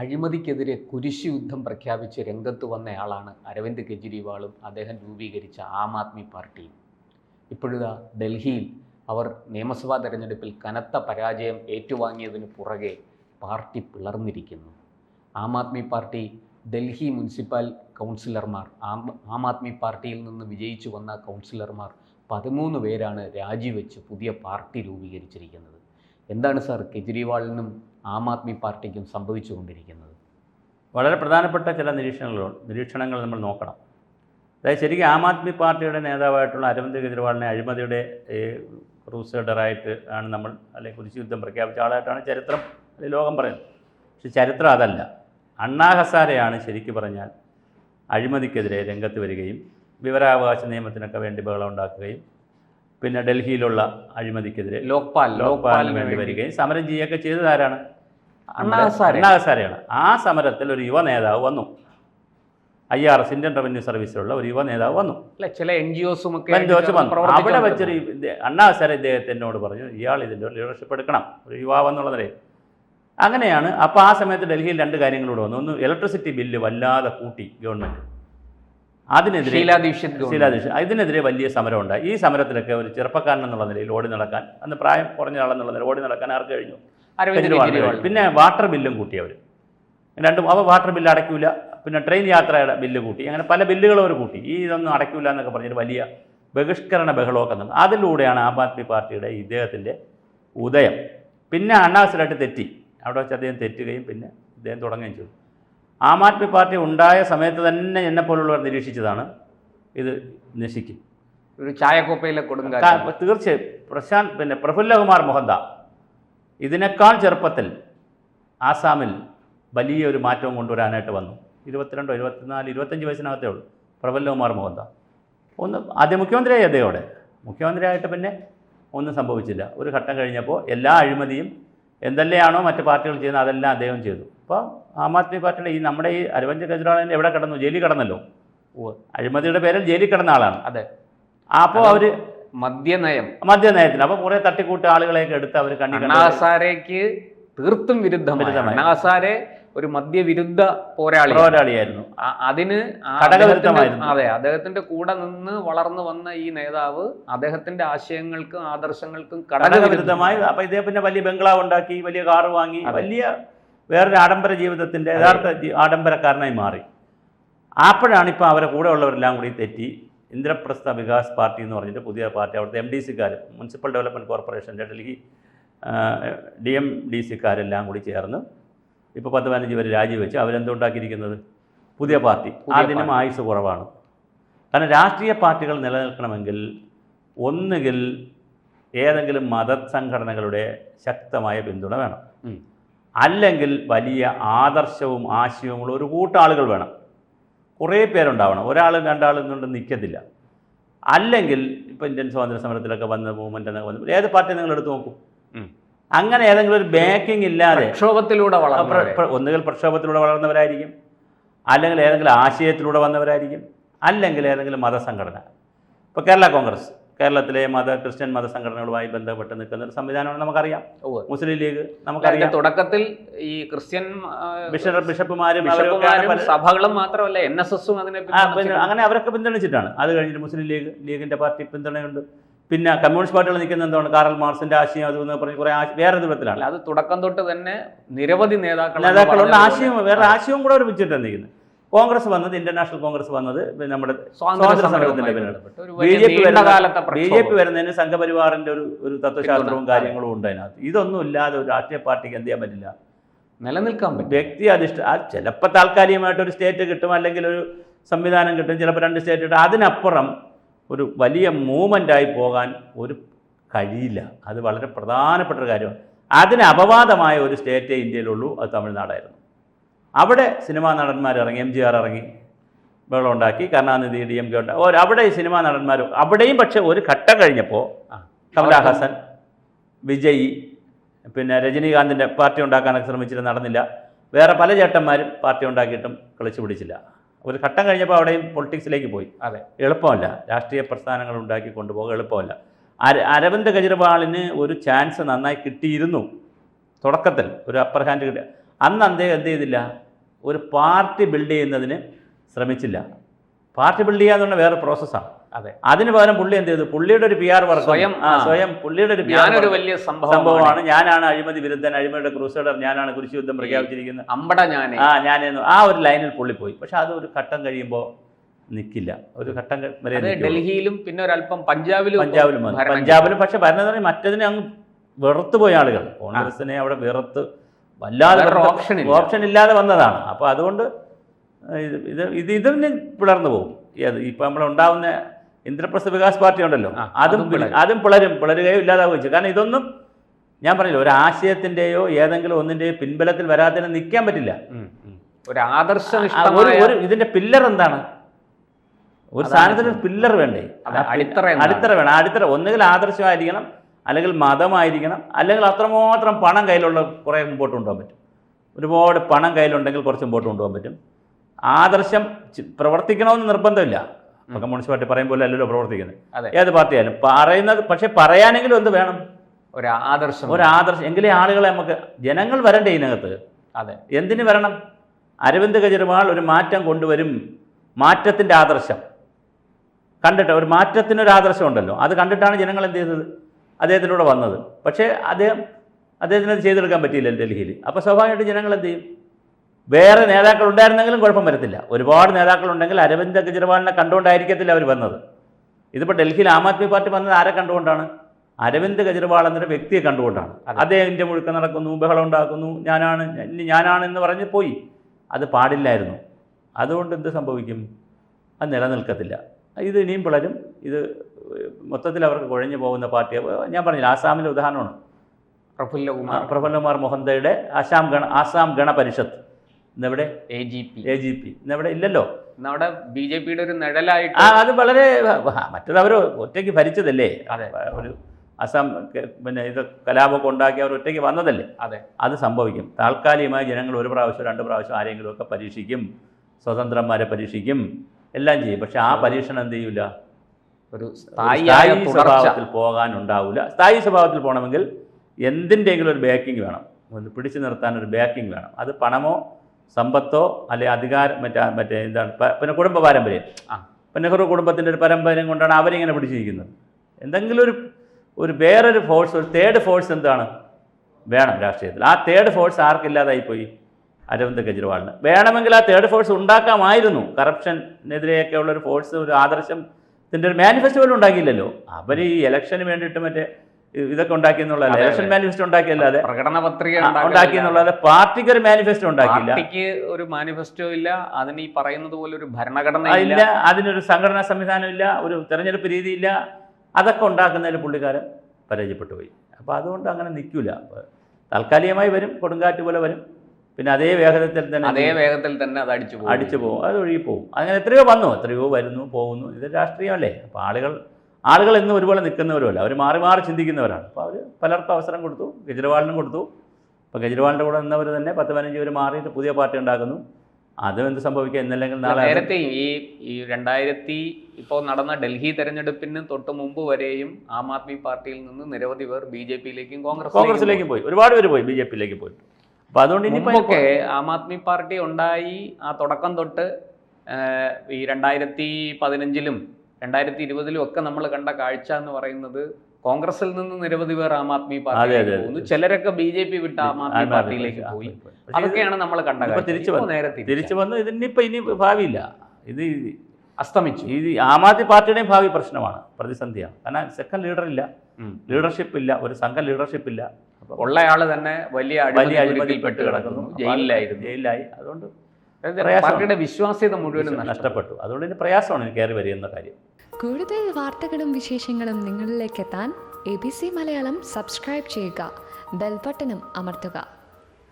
അഴിമതിക്കെതിരെ കുരിശ് യുദ്ധം പ്രഖ്യാപിച്ച് രംഗത്ത് വന്നയാളാണ് അരവിന്ദ് കെജ്രിവാളും അദ്ദേഹം രൂപീകരിച്ച ആം ആദ്മി പാർട്ടിയും ഇപ്പോഴിതാ ഡൽഹിയിൽ അവർ നിയമസഭാ തെരഞ്ഞെടുപ്പിൽ കനത്ത പരാജയം ഏറ്റുവാങ്ങിയതിന് പുറകെ പാർട്ടി പിളർന്നിരിക്കുന്നു. ആം ആദ്മി പാർട്ടി ഡൽഹി മുനിസിപ്പൽ കൗൺസിലർമാർ ആം ആം ആദ്മി പാർട്ടിയിൽ നിന്ന് വിജയിച്ചു വന്ന കൗൺസിലർമാർ പതിമൂന്ന് പേരാണ് രാജിവെച്ച് പുതിയ പാർട്ടി രൂപീകരിച്ചിരിക്കുന്നത്. എന്താണ് സാർ കെജ്രിവാളിനും ആം ആദ്മി പാർട്ടിക്കും സംഭവിച്ചുകൊണ്ടിരിക്കുന്നത്. വളരെ പ്രധാനപ്പെട്ട ചില നിരീക്ഷണങ്ങൾ നിരീക്ഷണങ്ങൾ നമ്മൾ നോക്കണം. അതായത് ശരിക്കും ആം ആദ്മി പാർട്ടിയുടെ നേതാവായിട്ടുള്ള അരവിന്ദ് കെജ്രിവാളിനെ അഴിമതിയുടെ ക്രൂസേഡറായിട്ട് ആണ് നമ്മൾ അല്ലെങ്കിൽ കുരിശ് യുദ്ധം പ്രഖ്യാപിച്ച ആളായിട്ടാണ് ചരിത്രം അല്ലെങ്കിൽ ലോകം പറയുന്നത്. പക്ഷെ ചരിത്രം അതല്ല. അണ്ണാ ഹസാരെയാണ് ശരിക്കും പറഞ്ഞാൽ അഴിമതിക്കെതിരെ രംഗത്ത് വരികയും വിവരാവകാശ നിയമത്തിനൊക്കെ വേണ്ടി ബഹളം ഉണ്ടാക്കുകയും പിന്നെ ഡൽഹിയിലുള്ള അഴിമതിക്കെതിരെ ലോക്പാൽ ലോക്പാലിന് വേണ്ടി വരികയും സമരം ചെയ്യുകയൊക്കെ ചെയ്തത് ആരാണ് അണ്ണാ ഹസാരെ. അണ്ണാ ഹസാരെയാണ്. ആ സമരത്തിൽ ഒരു യുവ നേതാവ് വന്നു. I R S Indian revenue സർവീസിലുള്ള ഒരു യുവ നേതാവ് വന്നു. ചില എൻ ജി ഒസും വന്നു. അവിടെ വെച്ചൊരു അണ്ണാസാര അണ്ണാ ഹസാരെ ഇദ്ദേഹത്തിനോട് പറഞ്ഞു ഇയാൾ ഇതിന്റെ ലീഡർഷിപ്പ് എടുക്കണം ഒരു യുവാവ് എന്നുള്ള നിലയിൽ. അങ്ങനെയാണ്. അപ്പോൾ ആ സമയത്ത് ഡൽഹിയിൽ രണ്ട് കാര്യങ്ങളോട് വന്നു. ഒന്ന് ഇലക്ട്രിസിറ്റി ബില്ല് വല്ലാതെ കൂട്ടി ഗവൺമെന്റ് അതിനെതിരെ ഷീലാ ദീക്ഷിത് ഇതിനെതിരെ വലിയ സമരം ഉണ്ടായി. ഈ സമരത്തിലൊക്കെ ഒരു ചെറുപ്പക്കാരൻ എന്നുള്ള നിലയിൽ ഓടി നടക്കാൻ അന്ന് പ്രായം കുറഞ്ഞ ആളെന്നുള്ള നിലയിൽ ഓടി നടക്കാൻ ആർക്ക് കഴിഞ്ഞു? കെജ്രിവാൾ പിന്നെ വാട്ടർ ബില്ലും കൂട്ടി അവർ രണ്ടും അവ വാട്ടർ ബില്ല് അടയ്ക്കൂല പിന്നെ ട്രെയിൻ യാത്രയുടെ ബില്ല് കൂട്ടി. അങ്ങനെ പല ബില്ലുകളും അവർ കൂട്ടി. ഈ ഇതൊന്നും അടയ്ക്കൂല എന്നൊക്കെ പറഞ്ഞൊരു വലിയ ബഹിഷ്കരണ ബഹളമൊക്കെ നടന്നു. അതിലൂടെയാണ് ആം ആദ്മി പാർട്ടിയുടെ ഇദ്ദേഹത്തിന്റെ ഉദയം. പിന്നെ അണ്ണാസിലായിട്ട് തെറ്റി. അവിടെ വെച്ച് അദ്ദേഹം തെറ്റുകയും പിന്നെ ഇദ്ദേഹം തുടങ്ങുകയും ചെയ്തു. ആം ആദ്മി പാർട്ടി ഉണ്ടായ സമയത്ത് തന്നെ എന്നെപ്പോലുള്ളവർ നിരീക്ഷിച്ചതാണ്. ഇത് നശിക്കും. ഒരു ചായക്കോപ്പയിലെ കൊടുങ്കാറ്റ്. തീർച്ചയായും. പ്രശാന്ത് പിന്നെ പ്രഫുല്ലകുമാർ മൊഹന്ത ഇതിനേക്കാൾ ചെറുപ്പത്തിൽ ആസാമിൽ വലിയൊരു മാറ്റവും കൊണ്ടുവരാനായിട്ട് വന്നു. ഇരുപത്തിരണ്ടോ ഇരുപത്തിനാല് ഇരുപത്തഞ്ച് വയസ്സിനകത്തേ ഉള്ളൂ. പ്രഫുല്ലകുമാർ മോഹന്ത ഒന്ന് ആദ്യം മുഖ്യമന്ത്രിയായി അദ്ദേഹം അവിടെ. മുഖ്യമന്ത്രിയായിട്ട് പിന്നെ ഒന്നും സംഭവിച്ചില്ല. ഒരു ഘട്ടം കഴിഞ്ഞപ്പോൾ എല്ലാ അഴിമതിയും എന്തെല്ലാമാണോ മറ്റ് പാർട്ടികൾ ചെയ്യുന്നത് അതെല്ലാം അദ്ദേഹം ചെയ്തു. അപ്പോൾ ആം ആദ്മി പാർട്ടിയുടെ ഈ നമ്മുടെ ഈ അരവിന്ദ് കെജ്രിവാളിന്റെ എവിടെ കിടന്നു? ജയിലിൽ കിടന്നല്ലോ. ഓ അഴിമതിയുടെ പേരിൽ ജയിലിൽ കിടന്ന ആളാണ്. അതെ. അപ്പോൾ അവർ മദ്യനയം. മദ്യനയത്തിന്. അപ്പൊ കുറെ തട്ടിക്കൂട്ട് ആളുകളെയൊക്കെ എടുത്ത് അവർ കണ്ണി കണ്ട അണ്ണാസാരയ്ക്ക് തീർത്തും വിരുദ്ധമായി. അണ്ണാസാരെ ഒരു മദ്യവിരുദ്ധ പോരാളി. പോരാളിയായിരുന്നു. അതിന്. അതെ അദ്ദേഹത്തിന്റെ കൂടെ നിന്ന് വളർന്നു വന്ന ഈ നേതാവ് അദ്ദേഹത്തിന്റെ ആശയങ്ങൾക്കും ആദർശങ്ങൾക്കും ഘടകവിരുദ്ധമായി. അപ്പൊ ഇതേ പിന്നെ വലിയ ബംഗ്ലാവ് ഉണ്ടാക്കി വലിയ കാറ് വാങ്ങി വലിയ വേറൊരു ആഡംബര ജീവിതത്തിന്റെ യഥാർത്ഥ ആഡംബരക്കാരനായി മാറി. അപ്പോഴാണ് ഇപ്പോൾ അവരെ കൂടെ ഉള്ളവരെല്ലാം കൂടി തെറ്റി. ഇന്ദ്രപ്രസ്ഥ വികാസ് പാർട്ടി എന്ന് പറഞ്ഞിട്ട് പുതിയ പാർട്ടി അവിടുത്തെ എം ഡി സിക്കാർ മുനിസിപ്പൽ ഡെവലപ്മെന്റ് കോർപ്പറേഷന്റെ ഡൽഹി ഡി എം ഡി സിക്കാരെല്ലാം കൂടി ചേർന്ന് ഇപ്പോൾ പത്ത് പതിനഞ്ച് പേര് രാജിവെച്ച്. അവരെന്തുണ്ടാക്കിയിരിക്കുന്നത്? പുതിയ പാർട്ടി. അതിനും ആയുസ് കുറവാണ്. കാരണം രാഷ്ട്രീയ പാർട്ടികൾ നിലനിൽക്കണമെങ്കിൽ ഒന്നുകിൽ ഏതെങ്കിലും മത സംഘടനകളുടെ ശക്തമായ പിന്തുണ വേണം. അല്ലെങ്കിൽ വലിയ ആദർശവും ആശയവുമുള്ള ഒരു കൂട്ടാളുകൾ വേണം. കുറേ പേരുണ്ടാവണം. ഒരാളും രണ്ടാളും കൊണ്ട് നിൽക്കത്തില്ല. അല്ലെങ്കിൽ ഇപ്പോൾ ഇന്ത്യൻ സ്വാതന്ത്ര്യ സമരത്തിലൊക്കെ വന്ന മൂവ്മെന്റ് എന്നൊക്കെ വന്നു ഏത് പാർട്ടി നിങ്ങൾ എടുത്ത് നോക്കും. അങ്ങനെ ഏതെങ്കിലും ഒരു ബാക്കിംഗ് ഇല്ലാതെ പ്രക്ഷോഭത്തിലൂടെ ഒന്നുകിൽ പ്രക്ഷോഭത്തിലൂടെ വളർന്നവരായിരിക്കും. അല്ലെങ്കിൽ ഏതെങ്കിലും ആശയത്തിലൂടെ വന്നവരായിരിക്കും. അല്ലെങ്കിൽ ഏതെങ്കിലും മതസംഘടന. ഇപ്പോൾ കേരള കോൺഗ്രസ്. കേരളത്തിലെ മത ക്രിസ്ത്യൻ മത സംഘടനകളുമായി ബന്ധപ്പെട്ട് നിൽക്കുന്ന ഒരു സംവിധാനമാണ് നമുക്കറിയാം. മുസ്ലിം ലീഗ് നമുക്കറിയാം. തുടക്കത്തിൽ ഈ ക്രിസ്ത്യൻ ബിഷപ്പ് ബിഷപ്പുമാരും സഭകളും മാത്രമല്ല എൻ എസ് എസും അതിനെ അങ്ങനെ അവരൊക്കെ പിന്തുണച്ചിട്ടാണ്. അത് കഴിഞ്ഞിട്ട് മുസ്ലിം ലീഗ് ലീഗിന്റെ പാർട്ടി പിന്തുണയുണ്ട്. പിന്നെ കമ്മ്യൂണിസ്റ്റ് പാർട്ടികൾ നിൽക്കുന്ന എന്താണ്? കാറൽ മാർസിന്റെ ആശയം അത് എന്ന് പറഞ്ഞ് കുറേ വേറെ രൂപത്തിലാണ് അത് തുടക്കം തൊട്ട് തന്നെ നിരവധി നേതാക്കൾ നേതാക്കളുടെ നേതാക്കളുണ്ട് ആശയം വേറെ ആശയവും കൂടെ അവർ വെച്ചിട്ടാണ് നിൽക്കുന്നത്. കോൺഗ്രസ് വന്നത് ഇന്റർനാഷണൽ കോൺഗ്രസ് വന്നത് നമ്മുടെ സ്വാതന്ത്ര്യ സമരത്തിന്റെ B J P B J P വരുന്നതിന് സംഘപരിവാറിന്റെ ഒരു ഒരു തത്വശാസ്ത്രവും കാര്യങ്ങളും ഉണ്ട് അതിനകത്ത്. ഇതൊന്നും ഇല്ലാതെ ഒരു രാഷ്ട്രീയ പാർട്ടിക്ക് എന്ത് ചെയ്യാൻ പറ്റില്ല. നിലനിൽക്കാൻ പറ്റും വ്യക്തി അധിഷ്ഠ ചിലപ്പോൾ താൽക്കാലികമായിട്ട് ഒരു സ്റ്റേറ്റ് കിട്ടും അല്ലെങ്കിൽ ഒരു സംവിധാനം കിട്ടും ചിലപ്പോൾ രണ്ട് സ്റ്റേറ്റ് കിട്ടും. അതിനപ്പുറം ഒരു വലിയ മൂവ്മെന്റായി പോകാൻ ഒരു കഴിയില്ല. അത് വളരെ പ്രധാനപ്പെട്ട ഒരു കാര്യമാണ്. അതിന് അപവാദമായ ഒരു സ്റ്റേറ്റേ ഇന്ത്യയിലുള്ളൂ അത് തമിഴ്നാടായിരുന്നു. അവിടെ സിനിമാ നടന്മാർ ഇറങ്ങി എം ജി ആർ ഇറങ്ങി ബഹളം ഉണ്ടാക്കി കരുണാനിധി ഡി എം കെ ഉണ്ടാക്കി. അവിടെ ഈ സിനിമാ നടന്മാർ അവിടെയും പക്ഷേ ഒരു ഘട്ടം കഴിഞ്ഞപ്പോൾ. കമലഹാസൻ വിജയ് പിന്നെ രജനീകാന്തിന്റെ പാർട്ടി ഉണ്ടാക്കാനൊക്കെ ശ്രമിച്ചിട്ട് നടന്നില്ല. വേറെ പല ചേട്ടന്മാരും പാർട്ടി ഉണ്ടാക്കിയിട്ടും കളിച്ചു പിടിച്ചില്ല. ഒരു ഘട്ടം കഴിഞ്ഞപ്പോൾ അവിടെയും പൊളിറ്റിക്സിലേക്ക് പോയി. അതെ. എളുപ്പമല്ല. രാഷ്ട്രീയ പ്രസ്ഥാനങ്ങൾ ഉണ്ടാക്കി കൊണ്ടുപോകുക എളുപ്പമല്ല. അര അരവിന്ദ് കെജ്രിവാളിന് ഒരു ചാൻസ് നന്നായി കിട്ടിയിരുന്നു. തുടക്കത്തിൽ ഒരു അപ്പർ ഹാൻഡ് കിട്ടി. അന്ന് അദ്ദേഹം എന്ത് ചെയ്തില്ല? ഒരു പാർട്ടി ബിൽഡ് ചെയ്യുന്നതിന് ശ്രമിച്ചില്ല. പാർട്ടി ബിൽഡ് ചെയ്യാന്ന് പറഞ്ഞാൽ വേറെ പ്രോസസ്സാണ് അതെ. അതിന് പകരം പുള്ളി എന്ത് ചെയ്തു? പുള്ളിയുടെ ഒരു പി ആർ വർക്ക് സ്വയം. സ്വയം പുള്ളിയുടെ ഒരു ഞാനൊരു വലിയ സംഭവമാണ്. ഞാനാണ് അഴിമതി വിരുദ്ധൻ അഴിമതിയുടെ ക്രൂസൈഡർ ഞാനാണ് കുരിശി യുദ്ധം പ്രഖ്യാപിച്ചിരിക്കുന്നത് അമ്പട ഞാൻ ആ ഞാൻ ആ ഒരു ലൈനിൽ പുള്ളി പോയി. പക്ഷെ അത് ഒരു ഘട്ടം കഴിയുമ്പോൾ നിൽക്കില്ല ഒരു ഘട്ടം വരെ ഡൽഹിയിലും പിന്നെ ഒരല്പം പഞ്ചാബിലും പഞ്ചാബിലും പഞ്ചാബിലും പക്ഷെ ഭരണം മറ്റതിനെ അങ്ങ് വെറുത്തു പോയ ആളുകൾ. കോൺഗ്രസിനെ അവിടെ വെറുത്ത് വല്ലാതെ ഓപ്ഷൻ. ഓപ്ഷൻ ഇല്ലാതെ വന്നതാണ്. അപ്പോൾ അതുകൊണ്ട് ഇത് ഇത് ഇത് ഇതിന് പിളർന്നു പോകും. ഏത് ഇപ്പം നമ്മളുണ്ടാവുന്ന ഇന്ദ്രപ്രസ്ഥ വികാസ് പാർട്ടി ഉണ്ടല്ലോ. അതും അതും പിള- പിളരും. പിളരുകയോ ഇല്ലാതാവുകയും ചെയ്യും. കാരണം ഇതൊന്നും ഞാൻ പറഞ്ഞില്ല ഒരു ആശയത്തിന്റെയോ ഏതെങ്കിലും ഒന്നിന്റെയോ പിൻബലത്തിൽ വരാതെ നിൽക്കാൻ പറ്റില്ല. ഒരു ആദർശ ഒരു ഇതിന്റെ ഇതിന്റെ പില്ലർ എന്താണ്? ഒരു സാധനത്തിന് പില്ലർ വേണ്ടേ? അടിത്തറ അടിത്തറ വേണം. അടിത്തറ ഒന്നുകിൽ ആദർശമായിരിക്കണം അല്ലെങ്കിൽ മതമായിരിക്കണം അല്ലെങ്കിൽ അത്രമാത്രം പണം കയ്യിലുള്ള കുറേ മുമ്പോട്ട് കൊണ്ടുപോകാൻ പറ്റും. ഒരുപാട് പണം കയ്യിലുണ്ടെങ്കിൽ കുറച്ച് മുമ്പോട്ട് കൊണ്ടുപോകാൻ പറ്റും. ആദർശം പ്രവർത്തിക്കണമെന്ന് നിർബന്ധമില്ല. ഇപ്പം കമ്മ്യൂണിസ്റ്റ് പാർട്ടി പറയും പോലെ അല്ലല്ലോ പ്രവർത്തിക്കുന്നത്. ഏത് പാർട്ടിയായാലും പറയുന്നത് പക്ഷേ പറയാനെങ്കിലും എന്ത് വേണം? ഒരു ആദർശം ഒരു ആദർശം എങ്കിലേ ആളുകളെ നമുക്ക് ജനങ്ങൾ വരണ്ടേ ഇതിനകത്ത്? അതെ. എന്തിനു വരണം? അരവിന്ദ് കെജ്രിവാൾ ഒരു മാറ്റം കൊണ്ടുവരും മാറ്റത്തിന്റെ ആദർശം. കണ്ടിട്ട് ഒരു മാറ്റത്തിനൊരു ആദർശം ഉണ്ടല്ലോ. അത് കണ്ടിട്ടാണ് ജനങ്ങൾ എന്ത് ചെയ്തത്? അദ്ദേഹത്തിലൂടെ വന്നത്. പക്ഷേ അദ്ദേഹം അദ്ദേഹത്തിന് അത് ചെയ്തെടുക്കാൻ പറ്റിയില്ല ഡൽഹിയിൽ. അപ്പോൾ സ്വാഭാവികമായിട്ട് ജനങ്ങൾ എന്ത് ചെയ്യും? വേറെ നേതാക്കൾ ഉണ്ടായിരുന്നെങ്കിലും കുഴപ്പം വരത്തില്ല. ഒരുപാട് നേതാക്കളുണ്ടെങ്കിൽ അരവിന്ദ് കെജ്രിവാളിനെ കണ്ടുകൊണ്ടായിരിക്കത്തില്ല അവർ വന്നത്. ഇതിപ്പോൾ ഡൽഹിയിൽ ആം ആദ്മി പാർട്ടി വന്നത് ആരെ കണ്ടുകൊണ്ടാണ്? അരവിന്ദ് കെജ്രിവാൾ എന്നൊരു വ്യക്തിയെ കണ്ടുകൊണ്ടാണ്. അദ്ദേഹം മുഴുക്ക നടക്കുന്നു ബഹളം ഉണ്ടാക്കുന്നു ഞാനാണ് ഇനി ഞാനാണെന്ന് പറഞ്ഞ് പോയി. അത് പാടില്ലായിരുന്നു. അതുകൊണ്ട് എന്ത് സംഭവിക്കും? അത് നിലനിൽക്കത്തില്ല. ഇത് ഇനിയും പിളരും. ഇത് മൊത്തത്തിൽ അവർക്ക് കുഴഞ്ഞു പോകുന്ന പാർട്ടി. ഞാൻ പറഞ്ഞില്ല ആസാമിലെ ഉദാഹരണമാണ്. പ്രഫുല്ല ആ, കുമാർ പ്രഫുല്ലകുമാർ മൊഹന്തയുടെ ആസാം ഗണ ആസാം ഗണപരിഷത്ത് ഇന്നിവിടെ? A G P A G P ഇന്നിവിടെ ഇല്ലല്ലോ. നമ്മുടെ ബി ജെ പിയുടെ ഒരു നിഴലായിട്ട് ആ അത് വളരെ മറ്റത് അവർ ഒറ്റയ്ക്ക് ഭരിച്ചതല്ലേ? അതെ. ഒരു അസം പിന്നെ ഇത് കലാപമൊക്കെ ഉണ്ടാക്കി അവർ ഒറ്റയ്ക്ക് വന്നതല്ലേ? അതെ. അത് സംഭവിക്കും. താൽക്കാലികമായി ജനങ്ങൾ ഒരു പ്രാവശ്യം രണ്ട് പ്രാവശ്യം ആരെങ്കിലുമൊക്കെ പരീക്ഷിക്കും. സ്വതന്ത്രന്മാരെ പരീക്ഷിക്കും. എല്ലാം ചെയ്യും. പക്ഷെ ആ പരീക്ഷണം എന്ത് ചെയ്യൂല? ഒരു സ്ഥായിയായ സ്ഥായി സ്വഭാവത്തിൽ പോകാനുണ്ടാവില്ല സ്ഥായി സ്വഭാവത്തിൽ പോകണമെങ്കിൽ എന്തിന്റെങ്കിലും ഒരു ബാക്കിംഗ് വേണം. ഒന്ന് പിടിച്ചു നിർത്താൻ ഒരു ബാക്കിംഗ് വേണം. അത് പണമോ സമ്പത്തോ അല്ലെ അധികാരം മറ്റേ മറ്റേ എന്താണ് പിന്നെ കുടുംബ പാരമ്പര്യം. ഇപ്പം നെഹ്റു കുടുംബത്തിന്റെ ഒരു പാരമ്പര്യം കൊണ്ടാണ് അവരിങ്ങനെ പിടിച്ചിരിക്കുന്നത്. എന്തെങ്കിലും ഒരു ഒരു വേറൊരു ഫോഴ്സ് ഒരു തേർഡ് ഫോഴ്സ് എന്താണ്? വേണം രാഷ്ട്രീയത്തിൽ. ആ തേർഡ് ഫോഴ്സ് ആർക്കില്ലാതായിപ്പോയി അരവിന്ദ് കെജ്രിവാളിന്. വേണമെങ്കിൽ ആ തേർഡ് ഫോഴ്സ് ഉണ്ടാക്കാമായിരുന്നു. കറപ്ഷനെതിരെയൊക്കെ ഉള്ളൊരു ഫോഴ്സ് ഒരു ആദർശത്തിന്റെ ഒരു മാനിഫെസ്റ്റോ പോലും ഉണ്ടാക്കിയില്ലല്ലോ. അവർ ഈ ഇലക്ഷന് വേണ്ടിയിട്ട് മറ്റേ ഇതൊക്കെ ഉണ്ടാക്കിയെന്നുള്ളതല്ല അതെ, അതെ. ഇലക്ഷൻ മാനിഫെസ്റ്റോ ഉണ്ടാക്കിയല്ലാതെ? പ്രകടന പത്രിക ഉണ്ടാക്കി എന്നുള്ളത് പാർട്ടിക്ക് ഒരു മാനിഫെസ്റ്റോ ഉണ്ടാക്കിയില്ല. പാർട്ടിക്ക് ഒരു മാനിഫെസ്റ്റോ ഇല്ല. അതിന് ഈ പറയുന്നത് പോലെ ഒരു ഭരണഘടന ഇല്ല ഇല്ല അതിനൊരു സംഘടനാ സംവിധാനം ഇല്ല. ഒരു തെരഞ്ഞെടുപ്പ് രീതിയില്ല അതൊക്കെ ഉണ്ടാക്കുന്നതിൽ പുള്ളിക്കാരൻ പരാജയപ്പെട്ടു പോയി. അപ്പോൾ അതുകൊണ്ട് അങ്ങനെ നിൽക്കില്ല താൽക്കാലികമായി വരും. കൊടുങ്കാറ്റ് പോലെ വരും. പിന്നെ അതേ വേഗത്തിൽ തന്നെ അതേ വേഗത്തിൽ തന്നെ അത് അടിച്ചു പോകും. അടിച്ചു പോകും. അത് ഒഴുകി പോകും. അങ്ങനെ എത്രയോ വന്നു. എത്രയോ വരുന്നു പോകുന്നു. ഇത് രാഷ്ട്രീയമല്ലേ? അപ്പോൾ ആളുകൾ ആളുകൾ എന്നും ഒരുപോലെ നിൽക്കുന്നവരുമല്ല. അവർ മാറി മാറി ചിന്തിക്കുന്നവരാണ്. അപ്പോൾ അവർ പലർക്കും അവസരം കൊടുത്തു കെജ്രിവാളിനും കൊടുത്തു. അപ്പോൾ കെജ്രിവാളിന്റെ കൂടെ നിന്നവർ തന്നെ പത്ത് പതിനഞ്ച് പേര് മാറിയിട്ട് പുതിയ പാർട്ടി ഉണ്ടാക്കുന്നു. അതും എന്ത് സംഭവിക്കുക എന്നല്ലെങ്കിൽ നാളെ നേരത്തെ ഈ ഈ രണ്ടായിരത്തി ഇപ്പോൾ നടന്ന ഡൽഹി തെരഞ്ഞെടുപ്പിന് തൊട്ട് മുമ്പ് വരെയും ആം ആദ്മി പാർട്ടിയിൽ നിന്ന് നിരവധി പേർ ബി ജെ പിയിലേക്കും കോൺഗ്രസ് കോൺഗ്രസിലേക്കും പോയി. ഒരുപാട് പേര് പോയി ബി ജെ പിയിലേക്ക് പോയി അപ്പോൾ അതുകൊണ്ട് ഇനിയിപ്പോ ആം ആദ്മി പാർട്ടി ഉണ്ടായി ആ തുടക്കം തൊട്ട് ഈ രണ്ടായിരത്തി പതിനഞ്ചിലും രണ്ടായിരത്തി ഇരുപതിലും ഒക്കെ നമ്മൾ കണ്ട കാഴ്ച എന്ന് പറയുന്നത് കോൺഗ്രസിൽ നിന്ന് നിരവധി പേർ ആം ആദ്മി പാർട്ടി പാർട്ടിയിലേക്ക് പോകുന്നു. ചിലരൊക്കെ ബി ജെ പി വിട്ട് ആം ആദ്മി പാർട്ടിയിലേക്ക് പോയി. അതൊക്കെയാണ് നമ്മൾ കണ്ടത്. നേരെ തിരിച്ചു തിരിച്ചു വന്ന്. ഇതിനിപ്പോ ഇനി ഭാവിയില്ല. ഇത് അസ്തമിച്ചു. ഇത് ആം ആദ്മി പാർട്ടിയുടെയും ഭാവി പ്രശ്നമാണ്. പ്രതിസന്ധിയാണ്. കാരണം സെക്കൻഡ് ലീഡർ ഇല്ല ലീഡർഷിപ്പ് ഇല്ല. ഒരു സംഘം ലീഡർഷിപ്പ് ഇല്ല. ഉള്ളയാൾ തന്നെ വലിയ വലിയ അഴിമതി അഴിമതിപ്പെട്ട് കിടക്കുന്നു. ജയിലിലായിരുന്നു. ജയിലിലായി. അതുകൊണ്ട് പാർട്ടിയുടെ വിശ്വാസ്യത മുഴുവനും നഷ്ടപ്പെട്ടു. അതുകൊണ്ട് പ്രയാസമാണ് കയറി കാര്യം. കൂടുതൽ വാർത്തകളും വിശേഷങ്ങളും നിങ്ങളിലേക്ക് എത്താൻ A B C Malayalam subscribe ചെയ്യുക. ബെൽബട്ടനും അമർത്തുക.